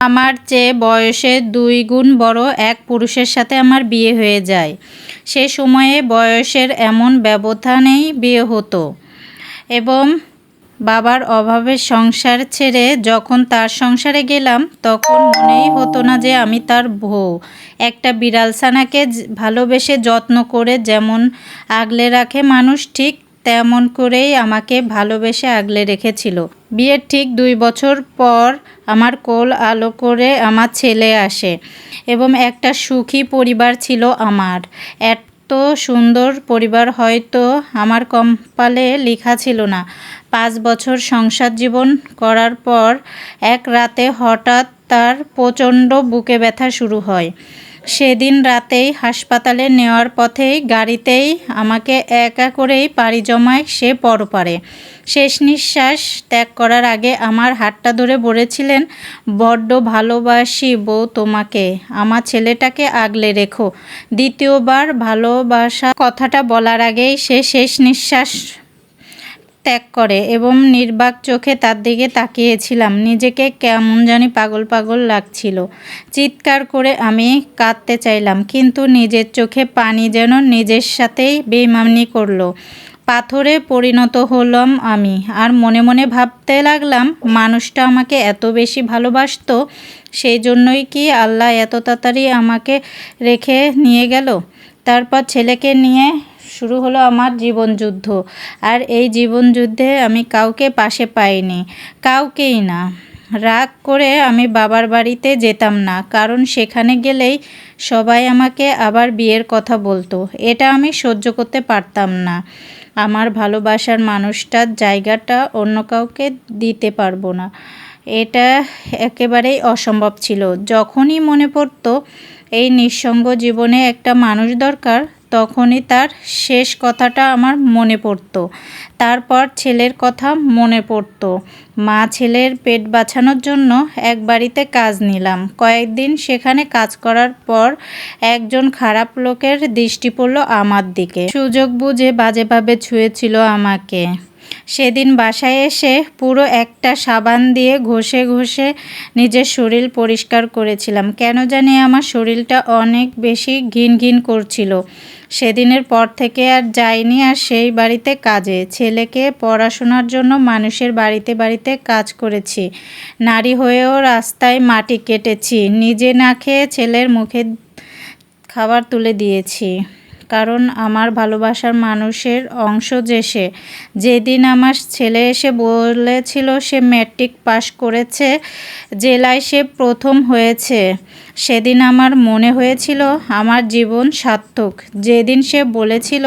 আমার চেয়ে বয়সে দুই গুণ বড় এক পুরুষের সাথে আমার বিয়ে হয়ে যায়। সে সময়ে বয়সের এমন ব্যবধানেই বিয়ে হতো এবং বাবার অভাবে সংসার ছেড়ে যখন তার সংসারে গেলাম, তখন মনেই হতো না যে আমি তার বউ। একটা বিড়াল ছানাকে জ- ভালোবেসে যত্ন করে যেমন আগলে রাখে মানুষ, ঠিক তেমন করেই আমাকে ভালোবেসে আগলে রেখেছিল। বিয়ের ঠিক দুই বছর পর আমার কোল আলো করে আমার ছেলে আসে এবং একটা সুখী পরিবার ছিল আমার। এত সুন্দর পরিবার হয়তো আমার কপালে লেখা ছিল না। পাঁচ বছর সংসার জীবন করার পর এক রাতে হঠাৎ তার প্রচণ্ড বুকে ব্যথা শুরু হয়। সেদিন রাতেই হাসপাতালে নেওয়ার পথেই গাড়িতেই আমাকে একা করেই পাড়ি জমায় সে পরপারে। শেষ নিঃশ্বাস ত্যাগ করার আগে আমার হাতটা ধরে বলেছিলেন, বড্ড ভালোবাসি বউ তোমাকে, আমার ছেলেটাকে আগলে রেখো। দ্বিতীয়বার ভালোবাসা কথাটা বলার আগেই সে শেষ নিঃশ্বাস ত্যাগ করে এবং নির্বাক চোখে তার দিকে তাকিয়েছিলাম। নিজেকে কেমন জানি পাগল পাগল লাগছিল। চিৎকার করে আমি কাঁদতে চাইলাম, কিন্তু নিজের চোখে পানি যেন নিজের সাথেই বেমানি করল। পাথরে পরিণত হলাম আমি, আর মনে মনে ভাবতে লাগলাম, মানুষটা আমাকে এত বেশি ভালোবাসতো সেই জন্যই কি আল্লাহ এত তাড়াতাড়ি আমাকে রেখে নিয়ে গেল? তারপর ছেলেকে নিয়ে শুরু হলো আমার জীবনযুদ্ধ। আর এই জীবনযুদ্ধে আমি কাউকে পাশে পাইনি, কাউকেই না। রাগ করে আমি বাবার বাড়িতে যেতাম না, কারণ সেখানে গেলেই সবাই আমাকে আবার বিয়ের কথা বলতো। এটা আমি সহ্য করতে পারতাম না। আমার ভালোবাসার মানুষটার জায়গাটা অন্য কাউকে দিতে পারব না। এটা একেবারেই অসম্ভব ছিল। যখনই মনে পড়তো, এই নিঃসঙ্গ জীবনে একটা মানুষ দরকার তখনই তার শেষ কথাটা আমার মনে পড়তো। তারপর ছেলের কথা মনে পড়তো। মা ছেলের পেট বাঁচানোর জন্য এক বাড়িতে কাজ নিলাম। কয়েকদিন সেখানে কাজ করার পর একজন খারাপ লোকের দৃষ্টি পড়ল আমার দিকে। সুযোগ বুঝে বাজেভাবে ছুঁয়েছিল আমাকে। সেদিন বাসায় এসে পুরো একটা সাবান দিয়ে ঘষে ঘষে নিজের শরীর পরিষ্কার করেছিলাম। কেন জানি আমার শরীরটা অনেক বেশি ঘিন ঘিন করছিল। সেদিনের পর থেকে আর যাইনি আর সেই বাড়িতে কাজে। ছেলেকে পড়াশোনার জন্য মানুষের বাড়িতে বাড়িতে কাজ করেছি। নারী হয়েও রাস্তায় মাটি কেটেছি। নিজে না খেয়ে ছেলের মুখে খাবার তুলে দিয়েছি। কারণ আমার ভালোবাসার মানুষের অংশ যে সে। যেদিন আমার ছেলে এসে বলেছিল সে ম্যাট্রিক পাশ করেছে, জেলায় সে প্রথম হয়েছে। সেদিন আমার মনে হয়েছিল আমার জীবন সার্থক। যেদিন সে বলেছিল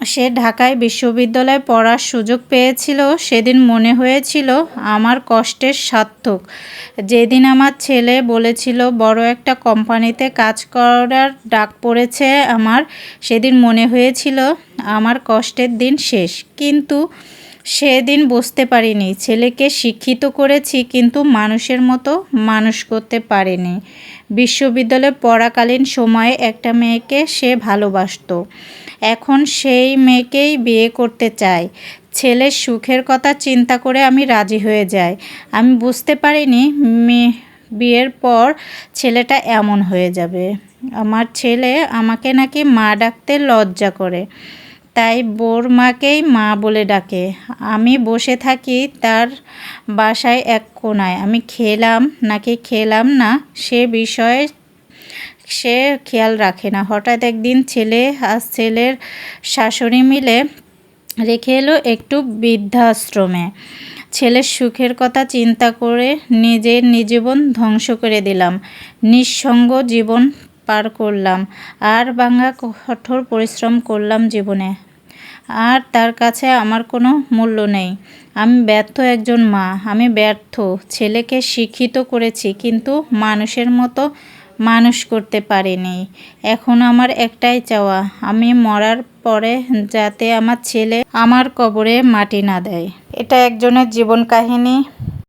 সে ঢাকায় বিশ্ববিদ্যালয়ে পড়ার সুযোগ পেয়েছিল, সেদিন মনে হয়েছিল আমার কষ্টের সার্থক। যেদিন আমার ছেলে বলেছিল, বড় একটা কোম্পানিতে কাজ করার ডাক পড়েছে আমার, সেদিন মনে হয়েছিল, আমার কষ্টের দিন শেষ। কিন্তু সেদিন বুঝতে পারিনি। ছেলেকে শিক্ষিত করেছি কিন্তু মানুষের মতো মানুষ করতে পারিনি। বিশ্ববিদ্যালয়ে পড়াকালীন সময়ে একটা মেয়েকে সে ভালোবাসতো। এখন সেই মেয়েকেই বিয়ে করতে চায়। ছেলের সুখের কথা চিন্তা করে আমি রাজি হয়ে যাই। আমি বুঝতে পারিনি মেয়ে বিয়ের পর ছেলেটা এমন হয়ে যাবে। আমার ছেলে আমাকে নাকি মা ডাকতে লজ্জা করে। তাই বোর মাকেই মা বলে ডাকে। আমি বসে থাকি তার বাসায় এক কোনায়। আমি খেলাম নাকি খেলাম না সে বিষয়ে সে খেয়াল রাখে না। হঠাৎ একদিন ছেলে আর ছেলের শাশুড়ি মিলে রেখে এলো একটু বৃদ্ধাশ্রমে। ছেলের সুখের কথা চিন্তা করে নিজের নিজীবন ধ্বংস করে দিলাম। নিঃসঙ্গ জীবন পার করলাম আর বাংলা কঠোর পরিশ্রম করলাম জীবনে। আর তার কাছে আমার কোনো মূল্য নেই। আমি ব্যর্থ একজন মা। আমি ব্যর্থ। ছেলেকে শিক্ষিত করেছি কিন্তু মানুষের মতো মানুষ করতে পারিনি। এখন আমার একটাই চাওয়া। আমি মরার পরে যাতে আমার ছেলে আমার কবরে মাটি না দেয়। এটা একজনের জীবন কাহিনী।